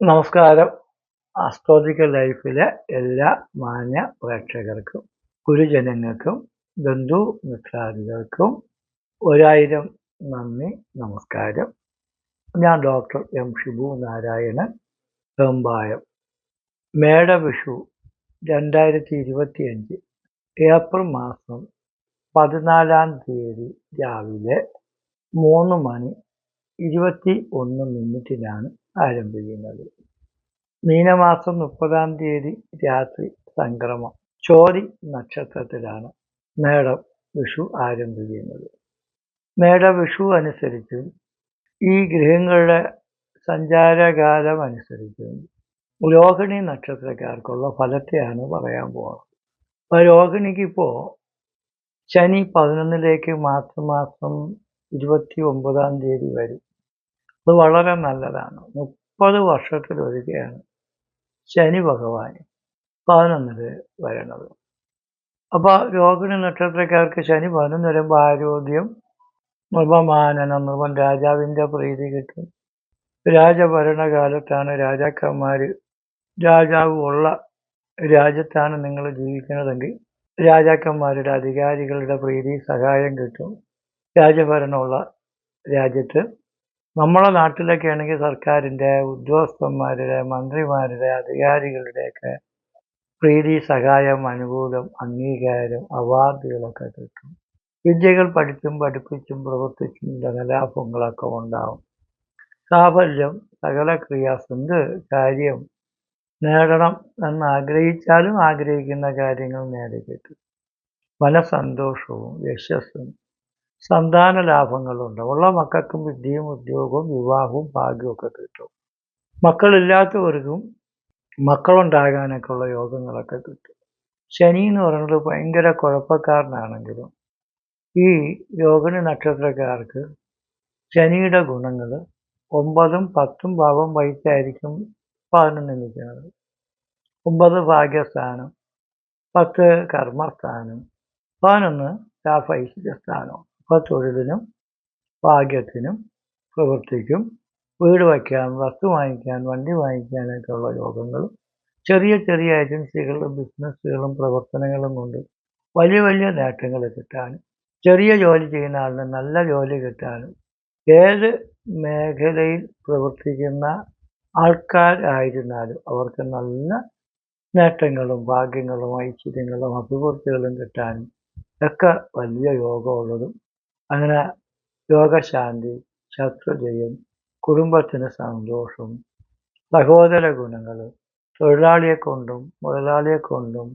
നമസ്കാരം. ആസ്ട്രോളജിക്കൽ ലൈഫിലെ എല്ലാ മാന്യ പ്രേക്ഷകർക്കും ഗുരുജനങ്ങൾക്കും ബന്ധു മിത്രാദികൾക്കും ഒരായിരം നന്ദി നമസ്കാരം. ഞാൻ ഡോക്ടർ എം ഷിബു നാരായണൻ വെമ്പായം മേടവിഷു രണ്ടായിരത്തി ഇരുപത്തി അഞ്ച് ഏപ്രിൽ മാസം പതിനാലാം തീയതി രാവിലെ മൂന്ന് മണി ഇരുപത്തി ഒന്ന് മിനിറ്റിനാണ് ആരംഭിക്കുന്നത്. മീനമാസം മുപ്പതാം തീയതി രാത്രി സംക്രമം. ചോതി നക്ഷത്രത്തിലാണ് മേടം വിഷു ആരംഭിക്കുന്നത്. മേട വിഷു അനുസരിച്ചും ഈ ഗ്രഹങ്ങളുടെ സഞ്ചാരകാലം അനുസരിച്ചും രോഹിണി നക്ഷത്രക്കാർക്കുള്ള ഫലത്തെയാണ് പറയാൻ പോകുന്നത്. അപ്പോൾ രോഹിണിക്കിപ്പോൾ ശനി പതിനൊന്നിലേക്ക് മാസം ഇരുപത്തി ഒമ്പതാം തീയതി വരും. അത് വളരെ നല്ലതാണ്. മുപ്പത് വർഷത്തിലൊരിക്കലാണ് ശനി ഭഗവാൻ പതിനൊന്നിൽ വരണത്. അപ്പോൾ രോഹിണി നക്ഷത്രക്കാർക്ക് ശനി പതിനൊന്ന് വരുമ്പോൾ ആരോഗ്യം നിർമ്മമാനനം നിർമ്മം രാജാവിന്റെ പ്രീതി കിട്ടും. രാജഭരണകാലത്താണ് രാജാക്കന്മാർ രാജാവ് ഉള്ള രാജ്യത്താണ് നിങ്ങൾ ജീവിക്കുന്നതെങ്കിൽ രാജാക്കന്മാരുടെ അധികാരികളുടെ പ്രീതി സഹായം കിട്ടും. രാജഭരണമുള്ള രാജ്യത്ത് നമ്മളെ നാട്ടിലൊക്കെ ആണെങ്കിൽ സർക്കാരിന്റെ ഉദ്യോഗസ്ഥന്മാരുടെ മന്ത്രിമാരുടെ അധികാരികളുടെയൊക്കെ പ്രീതി സഹായം അനുകൂലം അംഗീകാരം അവാർഡുകളൊക്കെ കിട്ടും. വിദ്യകൾ പഠിച്ചും പഠിപ്പിച്ചും പ്രവർത്തിച്ചും ധനലാഭങ്ങളൊക്കെ ഉണ്ടാവും. സാഫല്യം സകല ക്രിയാസ് എന്ത് കാര്യം നേടണം എന്ന് ആഗ്രഹിച്ചാലും ആഗ്രഹിക്കുന്ന കാര്യങ്ങൾ നേടിക്കിട്ടും. മനസന്തോഷവും യശസ്സും സന്താന ലാഭങ്ങളുണ്ട് ഉള്ള മക്കൾക്കും വിദ്യയും ഉദ്യോഗവും വിവാഹവും ഭാഗ്യവും ഒക്കെ കിട്ടും. മക്കളില്ലാത്തവർക്കും മക്കളുണ്ടാകാനൊക്കെ ഉള്ള യോഗങ്ങളൊക്കെ കിട്ടും. ശനി എന്ന് പറയുന്നത് ഭയങ്കര കുഴപ്പക്കാരനാണെങ്കിലും ഈ യോഗന നക്ഷത്രക്കാർക്ക് ശനിയുടെ ഗുണങ്ങൾ ഒമ്പതും പത്തും ഭാവം വഹിച്ചായിരിക്കും പതിനൊന്ന് നിൽക്കുന്നത്. ഒമ്പത് ഭാഗ്യസ്ഥാനം പത്ത് കർമ്മസ്ഥാനം പതിനൊന്ന് സ്ഥാനം തൊഴിലിനും ഭാഗ്യത്തിനും പ്രവൃത്തിക്കും വീട് വയ്ക്കാൻ വസ്തു വാങ്ങിക്കാൻ വണ്ടി വാങ്ങിക്കാനൊക്കെ ഉള്ള യോഗങ്ങളും ചെറിയ ചെറിയ ഏജൻസികളും ബിസിനസ്സുകളും പ്രവർത്തനങ്ങളും കൊണ്ട് വലിയ വലിയ നേട്ടങ്ങൾ കിട്ടാനും ചെറിയ ജോലി ചെയ്യുന്ന ആളിന് നല്ല ജോലി കിട്ടാനും ഏത് മേഖലയിൽ പ്രവർത്തിക്കുന്ന ആൾക്കാരായിരുന്നാലും അവർക്ക് നല്ല നേട്ടങ്ങളും ഭാഗ്യങ്ങളും ഐശ്വര്യങ്ങളും അഭിവൃദ്ധികളും കിട്ടാനും ഒക്കെ വലിയ യോഗമുള്ളതും അങ്ങനെ രോഗശാന്തി ശത്രുജയം കുടുംബത്തിന് സന്തോഷം സഹോദര ഗുണങ്ങൾ തൊഴിലാളിയെ കൊണ്ടും മുതലാളിയെ കൊണ്ടും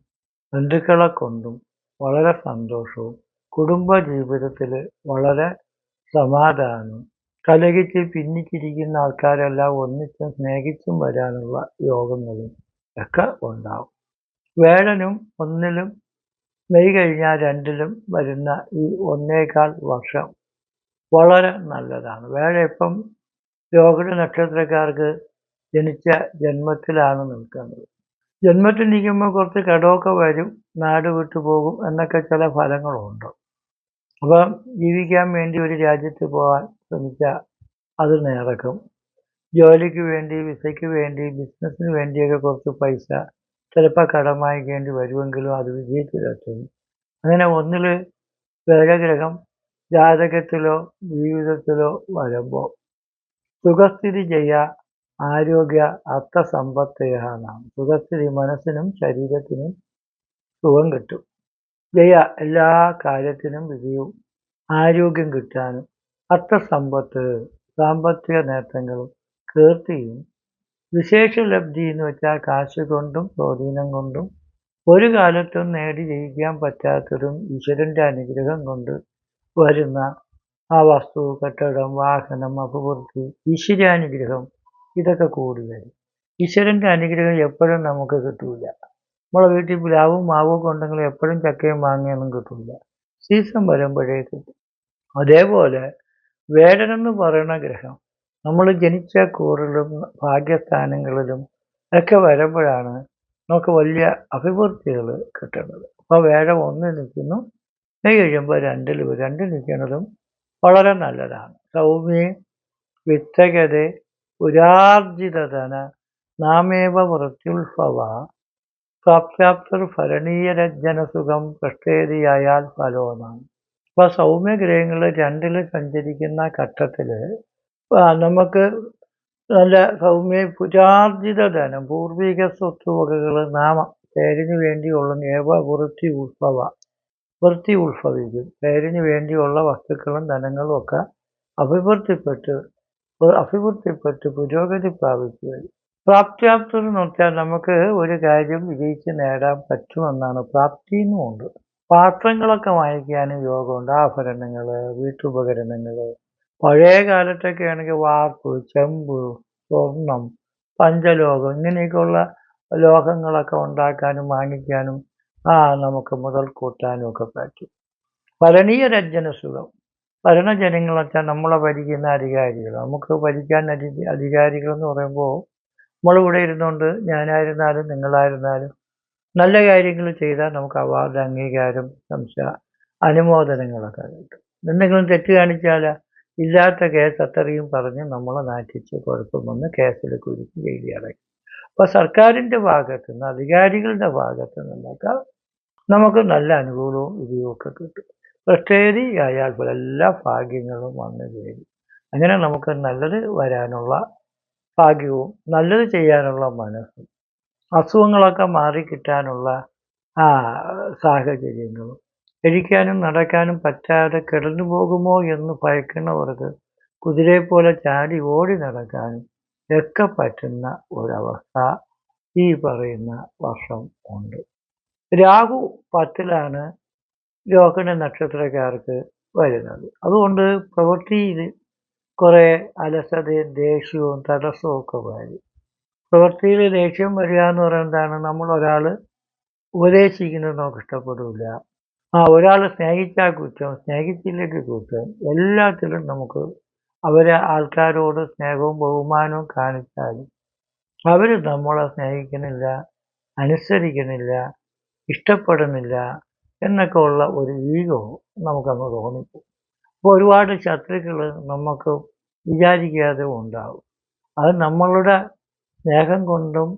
ബന്ധുക്കളെ കൊണ്ടും വളരെ സന്തോഷവും കുടുംബ ജീവിതത്തിൽ വളരെ സമാധാനം കലകിച്ച് പിന്നിച്ചിരിക്കുന്ന ആൾക്കാരെല്ലാം ഒന്നിച്ചും സ്നേഹിച്ചും വരാനുള്ള യോഗങ്ങളും ഒക്കെ ഉണ്ടാവും. വേഴനും ഒന്നിലും മെയ് കഴിഞ്ഞാൽ രണ്ടിലും വരുന്ന ഈ ഒന്നേകാൽ വർഷം വളരെ നല്ലതാണ്. വേറെ ഇപ്പം രോഹിണി നക്ഷത്രക്കാർക്ക് ജനിച്ച ജന്മത്തിലാണ് നിൽക്കുന്നത്. ജന്മത്തിൽ നിൽക്കുമ്പോൾ കുറച്ച് കടമൊക്കെ വരും നാട് വിട്ടു പോകും എന്നൊക്കെ ചില ഫലങ്ങളുണ്ട്. അപ്പം ജീവിക്കാൻ വേണ്ടി ഒരു രാജ്യത്ത് പോകാൻ ശ്രമിച്ചാൽ അത് നേടക്കും. ജോലിക്ക് വേണ്ടി വിസയ്ക്ക് വേണ്ടി ബിസിനസ്സിന് വേണ്ടിയൊക്കെ കുറച്ച് പൈസ ചിലപ്പോൾ കടം വാങ്ങിക്കേണ്ടി വരുമെങ്കിലും അത് വിജയത്തിലെത്തും അങ്ങനെ ഒന്നിൽ വേഗഗ്രഹം ജാതകത്തിലോ ജീവിതത്തിലോ വരുമ്പോൾ സുഖസ്ഥിതി ചെയ്യുക ആരോഗ്യ അർത്ഥസമ്പത്തയാണ് സുഖസ്ഥിതി മനസ്സിനും ശരീരത്തിനും സുഖം കിട്ടും. ജയ എല്ലാ കാര്യത്തിനും വിജയവും ആരോഗ്യം കിട്ടാനും അർത്ഥസമ്പത്ത് സാമ്പത്തിക നേട്ടങ്ങളും കീർത്തിയും വിശേഷ ലബ്ധി എന്ന് വെച്ചാൽ കാശ് കൊണ്ടും സ്വാധീനം കൊണ്ടും ഒരു കാലത്തും നേടി ജയിക്കാൻ പറ്റാത്തതും ഈശ്വരന്റെ അനുഗ്രഹം കൊണ്ട് വരുന്ന ആ വസ്തു കെട്ടിടം വാഹനം അഭിവൃദ്ധി ഈശ്വരാനുഗ്രഹം ഇതൊക്കെ കൂടി വരും. ഈശ്വരന്റെ അനുഗ്രഹം എപ്പോഴും നമുക്ക് കിട്ടൂല. നമ്മളെ വീട്ടിൽ പ്ലാവും മാവും കൊണ്ടെങ്കിൽ എപ്പോഴും ചക്കയും മാങ്ങയൊന്നും കിട്ടൂല. സീസൺ വരുമ്പോഴേ കിട്ടും അതേപോലെ വേടനെന്ന് പറയുന്ന ഗ്രഹം നമ്മൾ ജനിച്ച കൂറിലും ഭാഗ്യസ്ഥാനങ്ങളിലും ഒക്കെ വരുമ്പോഴാണ് നമുക്ക് വലിയ അഭിവൃദ്ധികൾ കിട്ടുന്നത്. അപ്പോൾ വേഴം ഒന്ന് നിൽക്കുന്നു. നെയ് കഴിയുമ്പോൾ രണ്ടിൽ രണ്ട് നിൽക്കുന്നതും വളരെ നല്ലതാണ്. സൗമ്യ വിത്തകത പുരാർജിതധന നാമേവ വൃത്യുത്ഭവ പ്രാപ്യാപ്തർ ഭരണീയരജ്ജനസുഖം പൃഷ്ടേതിയായാൽ ഫലോന്നാണ് അപ്പോൾ സൗമ്യഗ്രഹങ്ങൾ രണ്ടിൽ സഞ്ചരിക്കുന്ന ഘട്ടത്തിൽ നമുക്ക് നല്ല സൗമ്യ പുരാർജിത ധനം പൂർവിക സ്വത്തുവകകൾ നാമം പേരിന് വേണ്ടിയുള്ള ഏവ വൃത്തി ഉത്ഭവ വൃത്തി ഉത്ഭവിക്കും. പേരിന് വേണ്ടിയുള്ള വസ്തുക്കളും ധനങ്ങളും ഒക്കെ അഭിവൃദ്ധിപ്പെട്ട് അഭിവൃദ്ധിപ്പെട്ട് പുരോഗതി പ്രാപിക്കുകയും പ്രാപ്തിയാപ്തി നോക്കിയാൽ നമുക്ക് ഒരു കാര്യം വിജയിച്ച് നേടാൻ പറ്റുമെന്നാണ്. പ്രാപ്തി എന്നുമുണ്ട് പാത്രങ്ങളൊക്കെ വാങ്ങിക്കാനും യോഗമുണ്ട്. ആഭരണങ്ങൾ വീട്ടുപകരണങ്ങൾ പഴയ കാലത്തൊക്കെ ആണെങ്കിൽ വാർപ്പ് ചെമ്പ് സ്വർണം പഞ്ചലോകം ഇങ്ങനെയൊക്കെയുള്ള ലോഹങ്ങളൊക്കെ ഉണ്ടാക്കാനും വാങ്ങിക്കാനും ആ നമുക്ക് മുതൽ കൂട്ടാനും ഒക്കെ പറ്റും. ഭരണീയ രഞ്ജന സുഖം. ഭരണജനങ്ങൾ നമ്മളെ ഭരിക്കുന്ന അധികാരികൾ നമുക്ക് ഭരിക്കാൻ അധി അധികാരികൾ എന്ന് പറയുമ്പോൾ നമ്മളിവിടെ ഇരുന്നുകൊണ്ട് ഞാനായിരുന്നാലും നിങ്ങളായിരുന്നാലും നല്ല കാര്യങ്ങൾ ചെയ്താൽ നമുക്ക് അവാർഡ് അംഗീകാരം സംശയ അനുമോദനങ്ങളൊക്കെ കിട്ടും. എന്തെങ്കിലും തെറ്റ് കാണിച്ചാൽ ഇല്ലാത്ത കേസ് അത്രയും പറഞ്ഞ് നമ്മളെ നാറ്റിച്ച് കുഴപ്പം വന്ന് കേസിൽ കുരുക്കി അടയ്ക്കും അപ്പോൾ സർക്കാരിന്റെ ഭാഗത്തു നിന്ന് അധികാരികളുടെ ഭാഗത്തു നിന്നൊക്കെ നമുക്ക് നല്ല അനുകൂലവും ഇതും ഒക്കെ കിട്ടും. പ്രത്യേകി പോലെ എല്ലാ ഭാഗ്യങ്ങളും വന്നു ചേരും. അങ്ങനെ നമുക്ക് നല്ലത് വരാനുള്ള ഭാഗ്യവും നല്ലത് ചെയ്യാനുള്ള മനസ്സും അസുഖങ്ങളൊക്കെ മാറിക്കിട്ടാനുള്ള ആ സാഹചര്യങ്ങളും കഴിക്കാനും നടക്കാനും പറ്റാതെ കിടന്നു പോകുമോ എന്ന് ഭയക്കുന്നവർക്ക് കുതിരയെ പോലെ ചാടി ഓടി നടക്കാനും ഒക്കെ പറ്റുന്ന ഒരവസ്ഥ ഈ പറയുന്ന വർഷം ഉണ്ട്. രാഹു പത്തിലാണ് രോഹിണി നക്ഷത്രക്കാർക്ക് വരുന്നത്. അതുകൊണ്ട് പ്രവൃത്തിയിൽ കുറേ അലസതയും ദേഷ്യവും തടസ്സവും ഒക്കെ വരും. പ്രവൃത്തിയിൽ ദേഷ്യം വരിക എന്ന് പറയുന്നതാണ് നമ്മൾ ഒരാൾ ഉപദേശിക്കുന്നത് നമുക്ക് ഇഷ്ടപ്പെടില്ല ആ ഒരാളെ സ്നേഹിച്ചാൽ കുറ്റം സ്നേഹിച്ചില്ലെങ്കിൽ കുറ്റം. എല്ലാത്തിലും നമുക്ക് അവരെ ആൾക്കാരോട് സ്നേഹവും ബഹുമാനവും കാണിച്ചാലും അവർ നമ്മളെ സ്നേഹിക്കുന്നില്ല അനുസരിക്കുന്നില്ല ഇഷ്ടപ്പെടുന്നില്ല എന്നൊക്കെ ഉള്ള ഒരു ഈഗോ നമുക്കന്ന് തോന്നിപ്പോകും. അപ്പോൾ ഒരുപാട് ശത്രുക്കൾ നമുക്ക് വിചാരിക്കാതെ ഉണ്ടാവും. അത് നമ്മളുടെ സ്നേഹം കൊണ്ടും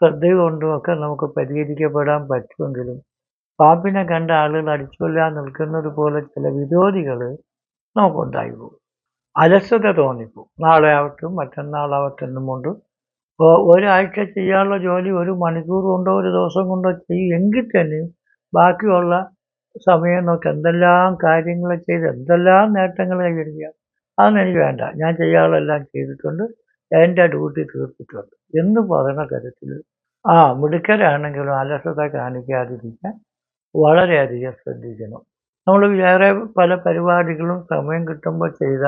ശ്രദ്ധ കൊണ്ടും ഒക്കെ നമുക്ക് പരിഹരിക്കപ്പെടാൻ പറ്റുമെങ്കിലും പാമ്പിനെ കണ്ട ആളുകൾ അടിച്ചുകൊല്ലാൻ നിൽക്കുന്നത് പോലെ ചില വിരോധികൾ നമുക്കുണ്ടായി പോകും. അലസത തോന്നിപ്പോകും നാളെ ആവട്ടും മറ്റന്നാളാവട്ടെ എന്നും കൊണ്ട് ഒരാഴ്ച ചെയ്യാനുള്ള ജോലി ഒരു മണിക്കൂർ കൊണ്ടോ ഒരു ദിവസം കൊണ്ടോ ചെയ്യും. എങ്കിൽ തന്നെയും ബാക്കിയുള്ള സമയം നോക്കി എന്തെല്ലാം കാര്യങ്ങൾ ചെയ്ത് എന്തെല്ലാം നേട്ടങ്ങൾ കൈവരിക്കുക. അതൊന്നും എനിക്ക് വേണ്ട. ഞാൻ ചെയ്യാനുള്ളതെല്ലാം ചെയ്തിട്ടുണ്ട്. എന്റെ ഡ്യൂട്ടി തീർത്തിട്ടുണ്ട്. എന്ന് പറയുന്ന തരത്തിൽ ആ മിടുക്കരാണെങ്കിലും അലസത കാണിക്കാതിരിക്കാൻ വളരെയധികം ശ്രദ്ധിക്കണം. നമ്മൾ വേറെ പല പരിപാടികളും സമയം കിട്ടുമ്പോൾ ചെയ്ത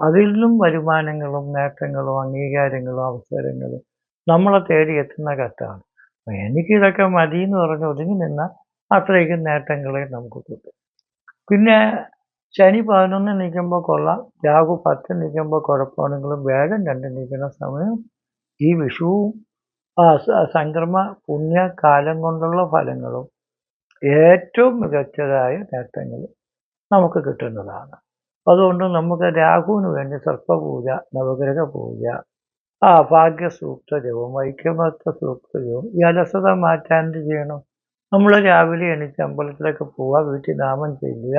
അതിൽ നിന്നും വരുമാനങ്ങളും നേട്ടങ്ങളും അംഗീകാരങ്ങളും അവസരങ്ങളും നമ്മളെ തേടി എത്തുന്ന ഘട്ടമാണ്. എനിക്കിതൊക്കെ മതി എന്ന് പറഞ്ഞ് ഒതുങ്ങി നിന്നാൽ അത്രയ്ക്കും നേട്ടങ്ങളെ നമുക്ക് കിട്ടും. പിന്നെ ശനി പതിനൊന്ന് നിൽക്കുമ്പോൾ കൊള്ളാം. രാഹു പത്ത് നിൽക്കുമ്പോൾ കുഴപ്പമാണെങ്കിലും വേഗം രണ്ട് നിൽക്കുന്ന സമയം ഈ വിഷുവും സംക്രമ പുണ്യകാലം കൊണ്ടുള്ള ഫലങ്ങളും ഏറ്റവും മികച്ചതായ നേട്ടങ്ങൾ നമുക്ക് കിട്ടുന്നതാണ്. അതുകൊണ്ട് നമുക്ക് രാഹുവിന് വേണ്ടി സർപ്പപൂജ നവഗ്രഹ പൂജ ആ ഭാഗ്യസൂക്ത ജപം ഐക്യമത്വ സൂക്തജവും ഈ അലസത മാറ്റാൻ ചെയ്യണം? നമ്മൾ രാവിലെ എണീച്ച് അമ്പലത്തിലൊക്കെ പോവുക വീട്ടിൽ നാമം ചെയ്യുക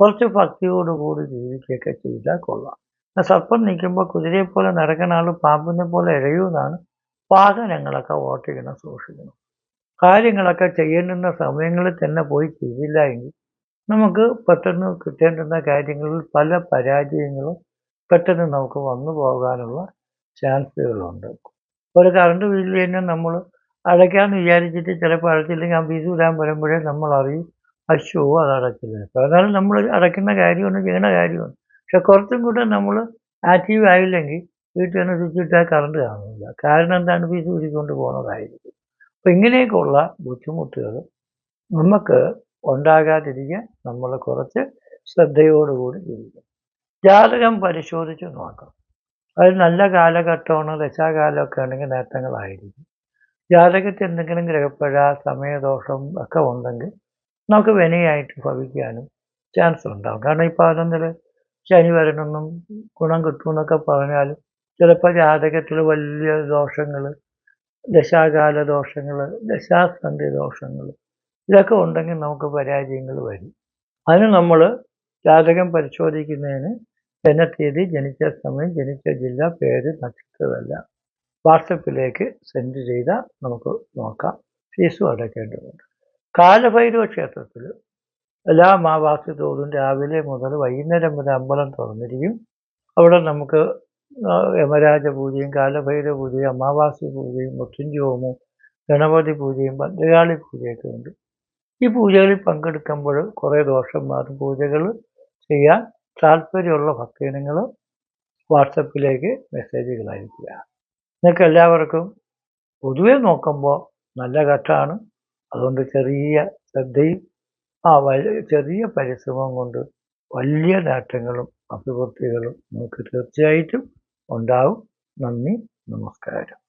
കുറച്ച് ഭക്തിയോടുകൂടി ജീവിക്കുകയൊക്കെ ചെയ്താൽ കൊള്ളാം. സർപ്പം നിൽക്കുമ്പോൾ കുതിരയെ പോലെ നടക്കുന്ന ആൾ പാമ്പിനെ പോലെ ഇഴയൂന്നാണ് വാഹനങ്ങളൊക്കെ ഓട്ടിക്കണം സൂക്ഷിക്കണം കാര്യങ്ങളൊക്കെ ചെയ്യേണ്ടുന്ന സമയങ്ങളിൽ തന്നെ പോയി ചെയ്തില്ല എങ്കിൽ നമുക്ക് പെട്ടെന്ന് കിട്ടേണ്ടുന്ന കാര്യങ്ങളിൽ പല പരാജയങ്ങളും പെട്ടെന്ന് നമുക്ക് വന്നു പോകാനുള്ള ചാൻസുകളുണ്ട്. ഒരു കറണ്ട് ബില്ല് തന്നെ നമ്മൾ അടയ്ക്കാമെന്ന് വിചാരിച്ചിട്ട് ചിലപ്പോൾ അടച്ചില്ലെങ്കിൽ ആ ഫീസ് വിടാൻ വരുമ്പോഴേ നമ്മൾ അറിയും അശോ അത് അടച്ചില്ല. എന്നാലും നമ്മൾ അടയ്ക്കുന്ന കാര്യമാണ് ചെയ്യുന്ന കാര്യമാണ്. പക്ഷെ കുറച്ചും കൂടെ നമ്മൾ ആക്റ്റീവ് ആയില്ലെങ്കിൽ വീട്ടിൽ നിന്ന് സ്വിച്ച് ഇട്ടാൽ കറണ്ട് കാണില്ല കാരണം എന്താണ്? ഫീസ് ഊരിക്കൊണ്ട് പോകുന്നതായിരിക്കും അപ്പം ഇങ്ങനെയൊക്കെയുള്ള ബുദ്ധിമുട്ടുകൾ നമുക്ക് ഉണ്ടാകാതിരിക്കാൻ നമ്മൾ കുറച്ച് ശ്രദ്ധയോടുകൂടി ജീവിക്കണം. ജാതകം പരിശോധിച്ച് നോക്കണം. അത് നല്ല കാലഘട്ടമാണ് ദശാകാലമൊക്കെ ആണെങ്കിൽ നേട്ടങ്ങളായിരിക്കും. ജാതകത്തിൽ എന്തെങ്കിലും ഗ്രഹപ്പഴ സമയദോഷം ഒക്കെ ഉണ്ടെങ്കിൽ നമുക്ക് വിനയായിട്ട് ഭവിക്കാനും ചാൻസ് ഉണ്ടാകും കാരണം ഇപ്പോൾ അതൊന്നിൽ ശനി വരണമെന്നും ഗുണം കിട്ടുമെന്നൊക്കെ പറഞ്ഞാലും ചിലപ്പോൾ ജാതകത്തിൽ വലിയ ദോഷങ്ങൾ ദശാകാല ദോഷങ്ങൾ ദശാസന്ധി ദോഷങ്ങൾ ഇതൊക്കെ ഉണ്ടെങ്കിൽ നമുക്ക് പരാജയങ്ങൾ വരും. അതിന് നമ്മൾ ജാതകം പരിശോധിക്കുന്നതിന് ജനത്തീയതി ജനിച്ച സമയം ജനിച്ച ജില്ല പേര് നക്ഷത്രമെല്ലാം. വാട്സപ്പിലേക്ക് സെൻഡ് ചെയ്താൽ നമുക്ക് നോക്കാം. ഫീസും അടയ്ക്കേണ്ടതുണ്ട്. കാലഭൈരവ ക്ഷേത്രത്തിൽ എല്ലാ മാവാസി തോറും രാവിലെ മുതൽ വൈകുന്നേരം വരെ അമ്പലം തുറന്നിരിക്കും. അവിടെ നമുക്ക് യമരാജ പൂജയും കാലഭൈരവ പൂജയും അമാവാസി പൂജയും മുത്തുംജോമും ഗണപതി പൂജയും ഭദ്രകാളി പൂജയൊക്കെ ഉണ്ട്. ഈ പൂജകളിൽ പങ്കെടുക്കുമ്പോൾ കുറേ ദോഷം മാറും പൂജകൾ ചെയ്യാൻ താല്പര്യമുള്ള ഭക്തജനങ്ങൾ വാട്സപ്പിലേക്ക് മെസ്സേജുകൾ അയക്കുക നിങ്ങൾക്ക് എല്ലാവർക്കും പൊതുവെ നോക്കുമ്പോൾ നല്ല ഘട്ടമാണ് അതുകൊണ്ട് ചെറിയ ശ്രദ്ധയും ആ ചെറിയ പരിശ്രമം കൊണ്ട് വലിയ നേട്ടങ്ങളും അഭിവൃദ്ധികളും നമുക്ക് തീർച്ചയായിട്ടും ഉണ്ടാവും. നന്ദി നമസ്കാരം.